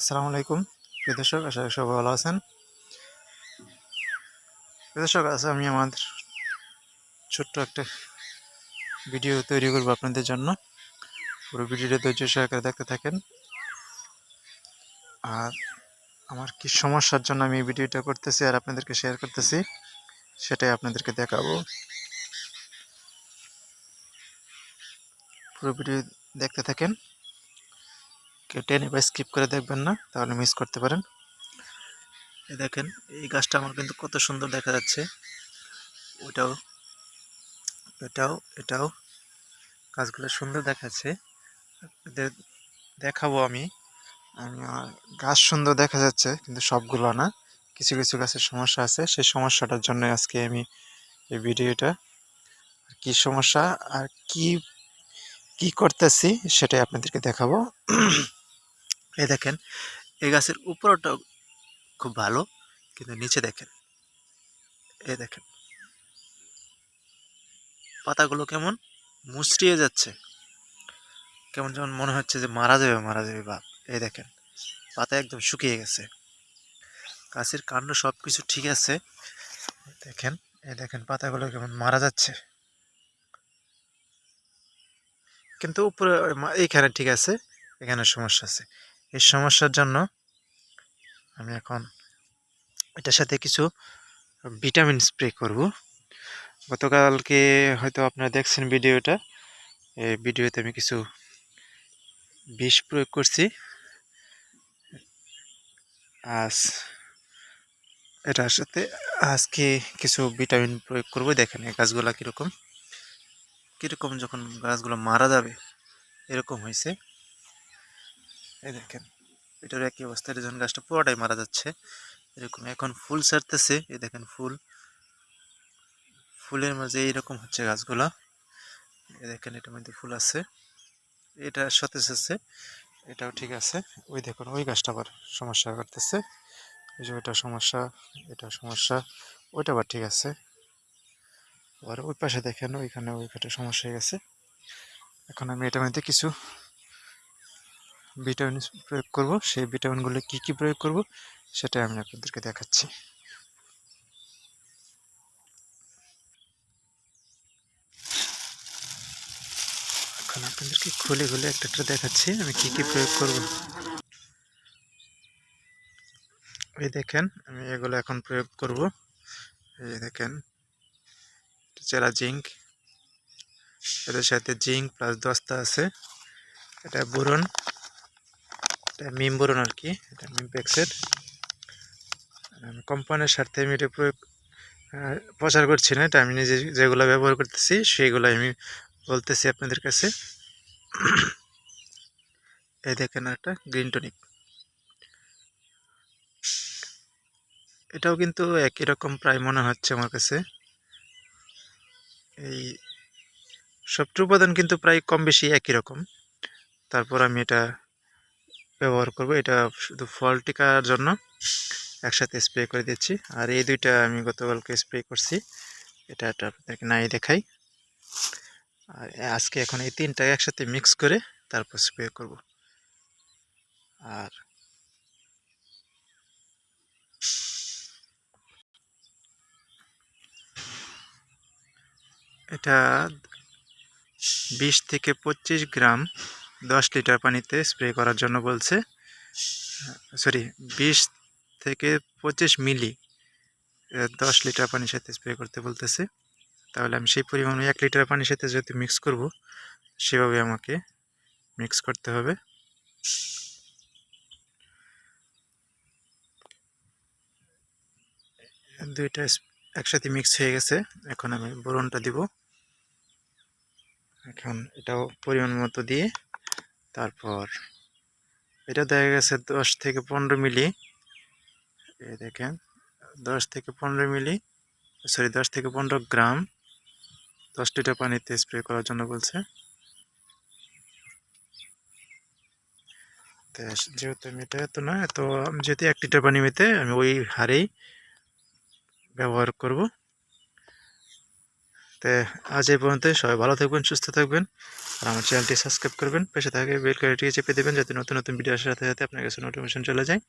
আসসালামু আলাইকুম। প্রিয় দর্শক, আশা করি সবাই ভালো আছেন। প্রিয় দর্শক, আজ আমি আমাদের ছোট্ট একটা ভিডিও তৈরি করব আপনাদের জন্য। পুরো ভিডিওটা ধৈর্য সহকারে দেখতে থাকেন। আর আমার কি সমস্যার জন্য আমি এই ভিডিওটা করতেছি আর আপনাদেরকে শেয়ার করতেছি, সেটাই আপনাদেরকে দেখাবো। পুরো ভিডিও দেখতে থাকেন। কেউ টেনে বা স্কিপ করে দেখবেন না, তাহলে মিস করতে পারেন। দেখেন, এই গাছটা আমার কিন্তু কত সুন্দর দেখা যাচ্ছে। ওটাও, এটাও এটাও গাছগুলো সুন্দর দেখাচ্ছে। দেখাবো আমি। গাছ সুন্দর দেখা যাচ্ছে, কিন্তু সবগুলো না। কিছু কিছু গাছের সমস্যা আছে। সেই সমস্যাটার জন্য আজকে আমি এই ভিডিওটা কি সমস্যা, আর কি কি করতেছি, সেটাই আপনাদেরকে দেখাবো। এই দেখেন, এই গাছের উপরটা খুব ভালো, কিন্তু নিচে দেখেন, এই দেখেন। পাতাগুলো কেমন মুচড়িয়ে যাচ্ছে। কেমন যেমন মনে হচ্ছে যে মারা যাবে মারা যাবে, বাপ। এই দেখেন, পাতা একদম শুকিয়ে গেছে। গাছের কাণ্ড সব কিছু ঠিক আছে। দেখেন, এই দেখেন পাতাগুলো কেমন মারা যাচ্ছে। কিন্তু উপরে এইখানে ঠিক আছে, এখানে সমস্যা আছে। এই সমস্যার জন্য আমি এখন এটার সাথে কিছু ভিটামিন স্প্রে করব। গতকালকে হয়তো আপনারা দেখছেন ভিডিওটা। এই ভিডিওতে আমি কিছু বিষ প্রয়োগ করছি। আজ এটার সাথে আজকে কিছু ভিটামিন প্রয়োগ করব। দেখেন এই গাছগুলা কীরকম। কীরকম যখন গাছগুলো মারা যাবে, এরকম হয়েছে। এই দেখেন, এটার একই অবস্থা এটা যখন গাছটা পুরোটাই মারা যাচ্ছে। এরকম এখন ফুল ছাড়তেছে, এই দেখেন ফুল। ফুলের মাঝে এইরকম হচ্ছে গাছগুলা। এই দেখেন, এটার মধ্যে ফুল আছে। এটা সতেজ আছে, এটাও ঠিক আছে। ওই দেখুন, ওই গাছটা আবার সমস্যা করতেছে। ওই যে ওইটা সমস্যা, এটা সমস্যা, ওইটা আবার ঠিক আছে। আবার ওই পাশে দেখেন, ওইখানে ওইখানে সমস্যা হয়ে গেছে। এখন আমি এটার মধ্যে কিছু ভিটামিন প্রয়োগ করব। সেই ভিটামিনগুলো কি কি প্রয়োগ করব সেটা আমি আপনাদেরকে দেখাচ্ছি। এখন আপনাদেরকে খুলে খুলে একটা একটা দেখাচ্ছি আমি কি কি প্রয়োগ করব। এই দেখেন, আমি এগুলো এখন প্রয়োগ করব। এই দেখেন চেরা জিঙ্ক, এদের সাথে জিঙ্ক প্লাস দস্তা আছে, এটা বোরন এটা মিম বোরন আর কি এটা মিমপেক্সের আমি কোম্পানির স্বার্থে আমি এটা প্রয়োগ প্রচার করছি না, এটা আমি নিজে যেগুলো ব্যবহার করতেছি সেইগুলো আমি বলতেছি আপনাদের কাছে। এই দেখেন একটা গ্রিন টনিক এটাও কিন্তু একই রকম প্রায় মনে হচ্ছে আমার কাছে। এই সবটি উপাদান কিন্তু প্রায় কম বেশি একই রকম। তারপর আমি এটা ব্যবহার করব। এটা শুধু ফল টিকার জন্য একসাথে স্প্রে করে দিচ্ছি। আর এই দুইটা আমি গতকালকে স্প্রে করছি। এটা আপনাদেরকে নাই দেখাই। আর আজকে এখন এই তিনটা একসাথে মিক্স করে তারপর স্প্রে করব। আর এটা বিশ থেকে পঁচিশ গ্রাম দশ লিটার পানিতে স্প্রে করার জন্য বলছে সরি বিশ থেকে পঁচিশ মিলি দশ লিটার পানির সাথে স্প্রে করতে বলতেছে। তাহলে আমি সেই পরিমাণে এক লিটার পানির সাথে যদি মিক্স করব, সেভাবে আমাকে মিক্স করতে হবে। দুইটা একসাথে মিক্স হয়ে গেছে, এখন আমি বোরনটা দিব। এখন এটাও পরিমাণ মতো দিয়ে তারপর এটা দেখা গেছে দশ থেকে পনেরো মিলি। এ দেখেন, দশ থেকে পনেরো মিলি, সরি, দশ থেকে পনেরো গ্রাম দশ লিটার পানিতে স্প্রে করার জন্য বলছে। তো যেহেতু আমি এটা এত না এত আমি যেহেতু এক লিটার পানি মেতে আমি ওই হারেই ব্যবহার করব। তো আজ এই পর্যন্তই। সবাই ভালো থাকবেন, সুস্থ থাকবেন, আর আমার চ্যানেলটি সাবস্ক্রাইব করবেন। পাশে থাকে বেল কারিটিকে চেপে দেবেন যাতে নতুন নতুন ভিডিও আসার সাথে সাথে আপনার কাছে নোটিফিকেশন চলে যায়।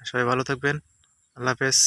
সবাই ভালো থাকবেন। আল্লাহ হাফেজ।